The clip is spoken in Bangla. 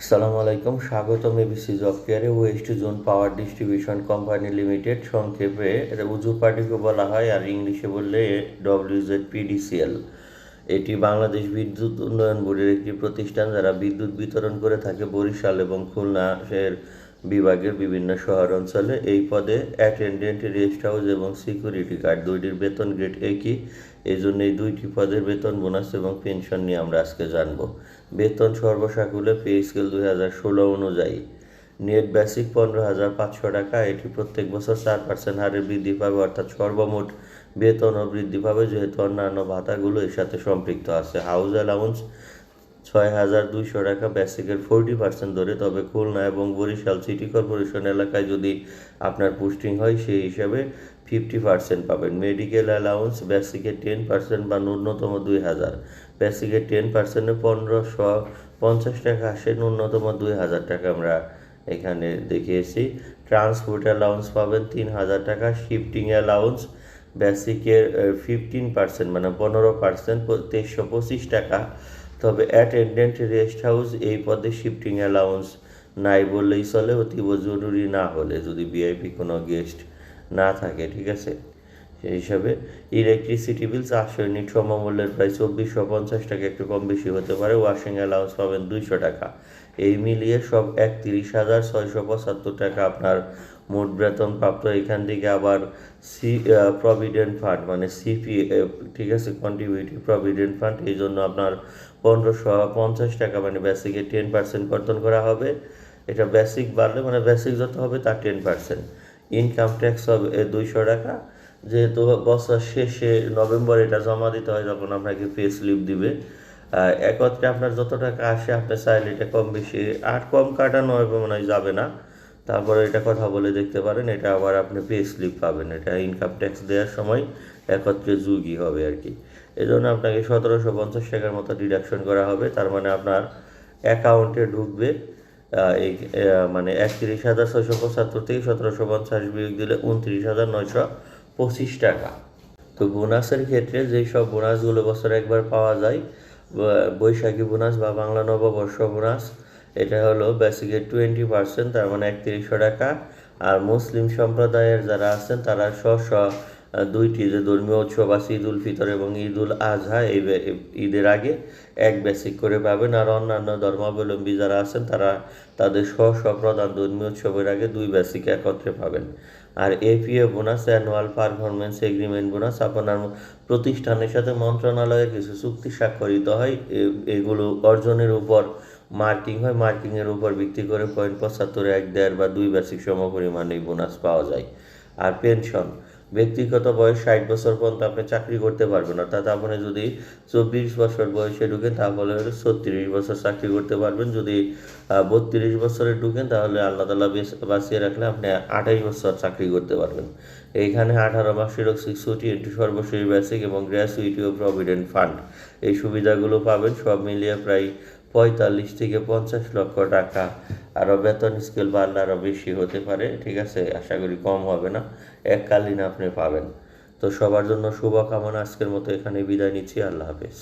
আসসালামু আলাইকুম, স্বাগতম এবিসি জব কেয়ারে west zone power distribution company limited. সংক্ষেপে, এটা উজু পার্টিকে বলা হয় আর ইংলিশে বললে ডব্লিউজেড পিডিসিএল এটি বাংলাদেশ বিদ্যুৎ উন্নয়ন বোর্ডের একটি প্রতিষ্ঠান যারা বিদ্যুৎ বিতরণ করে থাকে বরিশাল এবং খুলনা এর বিভাগের বিভিন্ন শহর অঞ্চলে এই পদে অ্যাটেন্ডেন্ট, রেস্ট হাউস এবং সিকিউরিটি গার্ড দুইটির বেতন গ্রেড একই। এই জন্য এই দুইটি পদের বেতন, বোনাস এবং পেনশন নিয়ে আমরা আজকে জানব। বেতন সর্বসাকুলে পে স্কেল দুই হাজার ষোলো অনুযায়ী। নেট বেসিক পনেরো হাজার পাঁচশো টাকা, এটি প্রত্যেক বছর চার পার্সেন্ট হারে বৃদ্ধি পাবে, অর্থাৎ সর্বমোট বেতনও বৃদ্ধি পাবে, যেহেতু অন্যান্য ভাতাগুলো এর সাথে সম্পৃক্ত আছে। হাউস অ্যালাউন্স ছয় হাজার দুইশো টাকা বেসিকের ফোরটি পার্সেন্ট ধরে। তবে খুলনা এবং বরিশাল সিটি কর্পোরেশন এলাকায় যদি আপনার পোস্টিং হয়, সেই হিসাবে ফিফটি পার্সেন্ট পাবেন। মেডিকেল অ্যালাউন্স বেসিকের টেন পার্সেন্ট বা ন্যূনতম দুই হাজার। বেসিকের টেন পার্সেন্টে পনেরোশো পঞ্চাশ টাকা আসে, ন্যূনতম দুই হাজার টাকা আমরা এখানে দেখিয়েছি। ট্রান্সপোর্ট অ্যালাউন্স পাবেন তিন হাজার টাকা। শিফটিং অ্যালাউন্স বেসিকের ফিফটিন পার্সেন্ট মানে পনেরো পার্সেন্ট, তেইশশো পঁচিশ টাকা। তবে অ্যাটেন্ডেন্ট রেস্ট হাউস এই পদে শিফটিং অ্যালাউন্স নাই বললেই চলে, অতীব জরুরি না হলে যদি ভিআইপি কোনো গেস্ট না থাকে, ঠিক আছে? সেই হিসাবে ইলেকট্রিসিটি বিল চারশো ইউনিট সমমূল্যের প্রায় চব্বিশশো পঞ্চাশ টাকা একটু কম বেশি হতে পারে, ওয়াশিং অ্যালাউন্স পাবেন দুইশো টাকা। এই মিলিয়ে সব একত্রিশ হাজার ছয়শো পঁচাত্তর টাকা আপনার মোট বেতন প্রাপ্ত। এখান থেকে আবার সি প্রভিডেন্ট ফান্ড মানে সিপি ঠিক আছে কন্ট্রিবিউটিভ প্রভিডেন্ট ফান্ড এই জন্য আপনার পনেরোশো পঞ্চাশ টাকা মানে বেসিকে টেন পার্সেন্ট কর্তন করা হবে। এটা বেসিক বাড়লে মানে বেসিক যত হবে তার টেন পার্সেন্ট ইনকাম ট্যাক্স হবে দুইশো টাকা। যেহেতু বছর শেষে নভেম্বর এটা জমা দিতে হয়, তখন আপনাকে পে স্লিপ দিবে। একত্রে আপনার যত টাকা আসে, আপনি চাইলে এটা কম বেশি, আর কম কাটানো হবে মনে হয় যাবে না। তারপরে এটা কথা বলে দেখতে পারেন, এটা আবার আপনি পে স্লিপ পাবেন। এটা ইনকাম ট্যাক্স দেওয়ার সময় একত্রে যুগই হবে আর কি। এই জন্য আপনাকে সতেরোশো পঞ্চাশ টাকার মতো ডিডাকশন করা হবে। তার মানে আপনার অ্যাকাউন্টে ঢুকবে এই মানে একত্রিশ হাজার ছয়শো পঁচাত্তর থেকে সতেরোশো পঞ্চাশ বিয়োগ দিলে উনত্রিশ হাজার নয়শো পঁচিশ টাকা। তো বোনাসের ক্ষেত্রে যেই সব বোনাসগুলো বছরে একবার পাওয়া যায় বৈশাখী বোনাস বা বাংলা নববর্ষ বোনাস এটা হলো বেসিকের টোয়েন্টি পার্সেন্ট তার মানে একত্রিশশো টাকা। আর মুসলিম সম্প্রদায়ের যারা আছেন, তারা স্ব দুইটি, যে ধর্মীয় উৎসব আছে ঈদ উল ফিতর এবং ঈদ উল আজহা, এই ঈদের আগে এক বেসিক করে পাবেন। আর অন্যান্য ধর্মাবলম্বী যারা আছেন, তারা তাদের স্ব স্ব প্রধান ধর্মীয় উৎসবের আগে দুই বেসিক একত্রে পাবেন। আর APA bonus annual performance agreement bonus আপনার প্রতিষ্ঠানের সাথে মন্ত্রণালয়ের কিছু চুক্তি স্বাক্ষরিত হয়। এগুলো অর্জনের উপর মার্কিং হয়। মার্কিংয়ের উপর ভিত্তি করে পয়েন্ট পঁচাত্তর এক, দেড় বা দুই বেসিক সমপরিমাণ বোনাস পাওয়া যায়। আর পেনশন ব্যক্তিগত বয়স ষাট বছর পর্যন্ত আপনি চাকরি করতে পারবেন। অর্থাৎ আপনি যদি চব্বিশ বছর বয়সে ঢুকেন, তাহলে ছত্রিশ বছর চাকরি করতে পারবেন। যদি বত্রিশ বছরে ঢুকেন, তাহলে আল্লাহ তালা বাঁচিয়ে রাখলে আপনি আঠাইশ বছর চাকরি করতে পারবেন। এইখানে আঠারো মাসের ছুটি ইন্টু সর্বশেষ বেসিক এবং গ্র্যাচুইটি ও প্রভিডেন্ট ফান্ড এই সুবিধাগুলো পাবেন, সব মিলিয়ে প্রায় পঁয়তাল্লিশ থেকে পঞ্চাশ লক্ষ টাকা। আরও বেতন স্কেল বাড়লে আরও বেশি হতে পারে, ঠিক আছে? আশা করি কম হবে না, এককালীন আপনি পাবেন। তো সবার জন্য শুভকামনা, আজকের মতো এখানে বিদায় নিচ্ছি, আল্লাহ হাফেজ।